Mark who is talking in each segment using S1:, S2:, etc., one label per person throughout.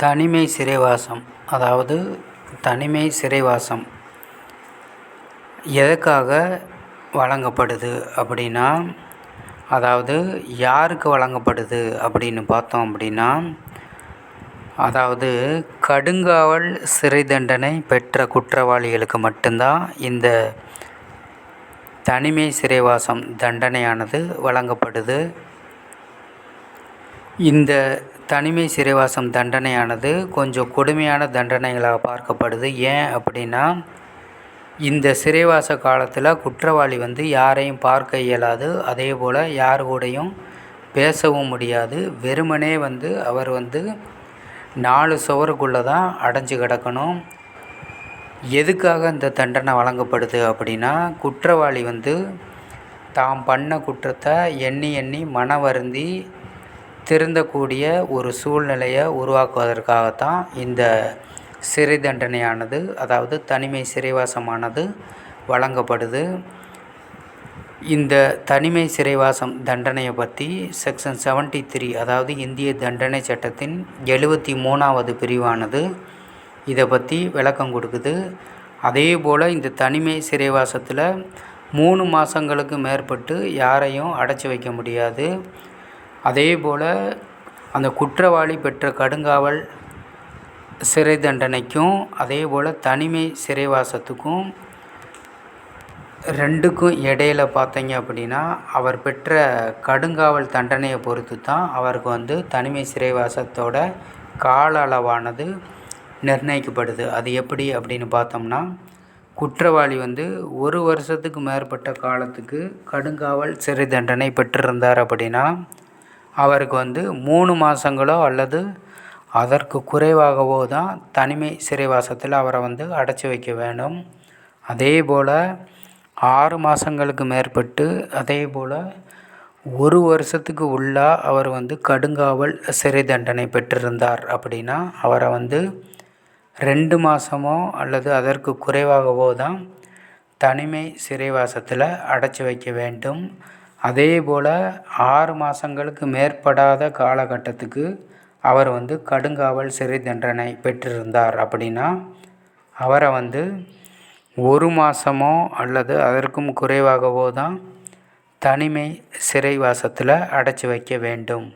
S1: தனிமை சிறைவாசம் அதாவது தனிமை சிறைவாசம் எதற்காக வழங்கப்படுது அப்படின்னா அதாவது யாருக்கு வழங்கப்படுது அப்படின்னு பார்த்தோம் அப்படின்னா அதாவது கடுங்காவல் சிறை தண்டனை பெற்ற குற்றவாளிகளுக்கு மட்டும்தான் இந்த தனிமை சிறைவாசம் தண்டனையானது வழங்கப்படுது. இந்த தனிமை சிறைவாசம் தண்டனையானது கொஞ்சம் கொடுமையான தண்டனைகளாக பார்க்கப்படுது. ஏன் அப்படின்னா இந்த சிறைவாச காலத்தில் குற்றவாளி வந்து யாரையும் பார்க்க இயலாது. அதே போல் யார் கூடையும் பேசவும் முடியாது. வெறுமனே வந்து அவர் வந்து நாலு சுவருக்குள்ளே தான் அடைஞ்சு கிடக்கணும். எதுக்காக இந்த தண்டனை வழங்கப்படுது அப்படின்னா குற்றவாளி வந்து தாம் பண்ண குற்றத்தை எண்ணி எண்ணி மன வருந்தி திருந்தக்கூடிய ஒரு சூழ்நிலையை உருவாக்குவதற்காகத்தான் இந்த சிறை தண்டனையானது அதாவது தனிமை சிறைவாசமானது வழங்கப்படுது. இந்த தனிமை சிறைவாசம் தண்டனையை பற்றி செக்ஷன் செவன்ட்டி த்ரீ அதாவது இந்திய தண்டனை சட்டத்தின் எழுபத்தி மூணாவது பிரிவானது இதை பற்றி விளக்கம் கொடுக்குது. அதே போல் இந்த தனிமை சிறைவாசத்தில் மூணு மாதங்களுக்கு மேற்பட்டு யாரையும் அடைச்சி வைக்க முடியாது. அதே போல் அந்த குற்றவாளி பெற்ற கடுங்காவல் சிறை தண்டனைக்கும் அதே போல் தனிமை சிறைவாசத்துக்கும் ரெண்டுக்கும் இடையில பார்த்தீங்க அப்படின்னா அவர் பெற்ற கடுங்காவல் தண்டனையை பொறுத்து தான் அவருக்கு வந்து தனிமை சிறைவாசத்தோட கால அளவானது நிர்ணயிக்கப்படுது. அது எப்படி அப்படின்னு பார்த்தோம்னா குற்றவாளி வந்து ஒரு வருஷத்துக்கு மேற்பட்ட காலத்துக்கு கடுங்காவல் சிறை தண்டனை பெற்றிருந்தார் அப்படின்னா அவருக்கு வந்து மூணு மாதங்களோ அல்லது அதற்கு குறைவாகவோ தான் தனிமை சிறைவாசத்தில் அவரை வந்து அடைச்சி வைக்க வேண்டும். அதே போல் ஆறு மாதங்களுக்கு மேற்பட்டு அதே போல் ஒரு வருஷத்துக்கு உள்ளே அவர் வந்து கடுங்காவல் சிறை தண்டனை பெற்றிருந்தார் அப்படின்னா அவரை வந்து ரெண்டு மாதமோ அல்லது அதற்கு குறைவாகவோ தான் தனிமை சிறைவாசத்தில் அடைச்சி வைக்க வேண்டும். அதே போல் ஆறு மாதங்களுக்கு மேற்படாத காலகட்டத்துக்கு அவர் வந்து கடுங்காவல் சிறை தண்டனை பெற்றிருந்தார் அப்படின்னா அவரை வந்து ஒரு மாதமோ அல்லது அதற்கும் குறைவாகவோ தான் தனிமை சிறைவாசத்தில் அடைச்சி வைக்க வேண்டும்.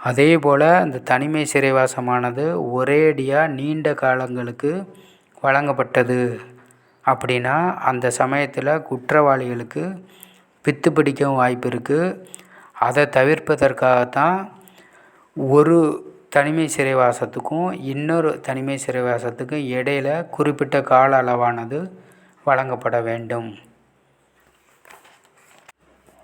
S1: அதே போல் அந்த தனிமை சிறைவாசமானது ஒரேடியாக நீண்ட காலங்களுக்கு வழங்கப்பட்டது அப்படின்னா அந்த சமயத்தில் குற்றவாளிகளுக்கு பித்து பிடிக்கவும் வாய்ப்பு இருக்குது அதை தவிர்ப்பதற்காகத்தான் ஒரு தனிமை சிறைவாசத்துக்கும் இன்னொரு தனிமை சிறைவாசத்துக்கும் இடையில குறிப்பிட்ட கால அளவானது வழங்கப்பட வேண்டும்.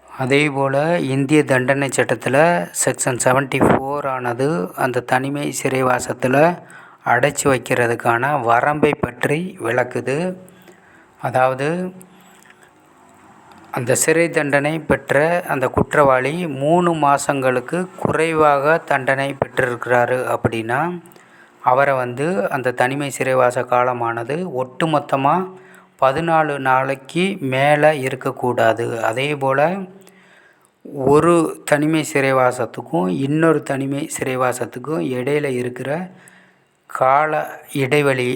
S1: அதேபோல் இந்திய தண்டனை சட்டத்தில் செக்ஷன் செவன்ட்டி ஃபோர் ஆனது அந்த தனிமை சிறைவாசத்தில் அடைச்சி வைக்கிறதுக்கான வரம்பை பற்றி விளக்குது. அதாவது அந்த சிறை தண்டனை பெற்ற அந்த குற்றவாளி மூணு மாதங்களுக்கு குறைவாக தண்டனை பெற்றிருக்கிறாரு அப்படின்னா அவரை வந்து அந்த தனிமை சிறைவாச காலமானது ஒட்டு மொத்தமாக பதினாலு நாளைக்கு மேலே இருக்கக்கூடாது. அதே போல் ஒரு தனிமை சிறைவாசத்துக்கும் இன்னொரு தனிமை சிறைவாசத்துக்கும் இடையில இருக்கிற கால இடைவெளி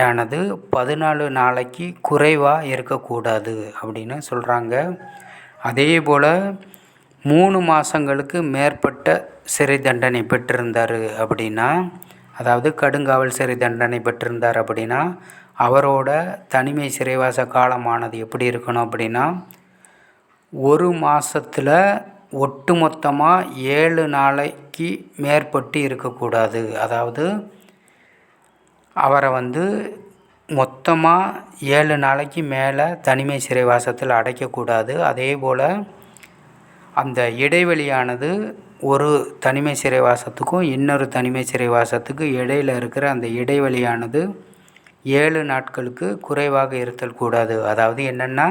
S1: ஆனது பதினாலு நாளைக்கு குறைவாக இருக்கக்கூடாது அப்படின்னு சொல்கிறாங்க அதே போல் மூணு மாதங்களுக்கு மேற்பட்ட சிறை தண்டனை பெற்றிருந்தார் அப்படின்னா அதாவது கடுங்காவல் சிறை தண்டனை பெற்றிருந்தார் அப்படின்னா அவரோட தனிமை சிறைவாச காலமானது எப்படி இருக்கணும் அப்படின்னா ஒரு மாதத்தில் ஒட்டு மொத்தமாக ஏழு நாளைக்கு மேற்பட்டு இருக்கக்கூடாது. அதாவது அவரை வந்து மொத்தமாக ஏழு நாளைக்கு மேலே தனிமை சிறைவாசத்தில் அடைக்கக்கூடாது. அதே போல் அந்த இடைவெளியானது ஒரு தனிமை சிறைவாசத்துக்கும் இன்னொரு தனிமை சிறைவாசத்துக்கு இடையில் இருக்கிற அந்த இடைவெளியானது ஏழு நாட்களுக்கு குறைவாக இருத்தல் கூடாது. அதாவது என்னென்னா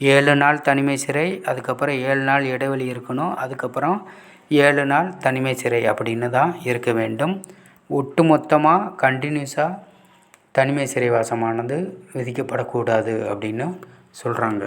S1: ஏழு நாள் தனிமை சிறை அதுக்கப்புறம் ஏழு நாள் இடைவெளி இருக்கணும் அதுக்கப்புறம் ஏழு நாள் தனிமை சிறை அப்படின்னு தான் இருக்க வேண்டும். ஒட்டு மொத்தமாக கண்டினியூஸாக தனிமை சிறைவாசமானது விதிக்கப்படக்கூடாது அப்படின்னு சொல்கிறாங்க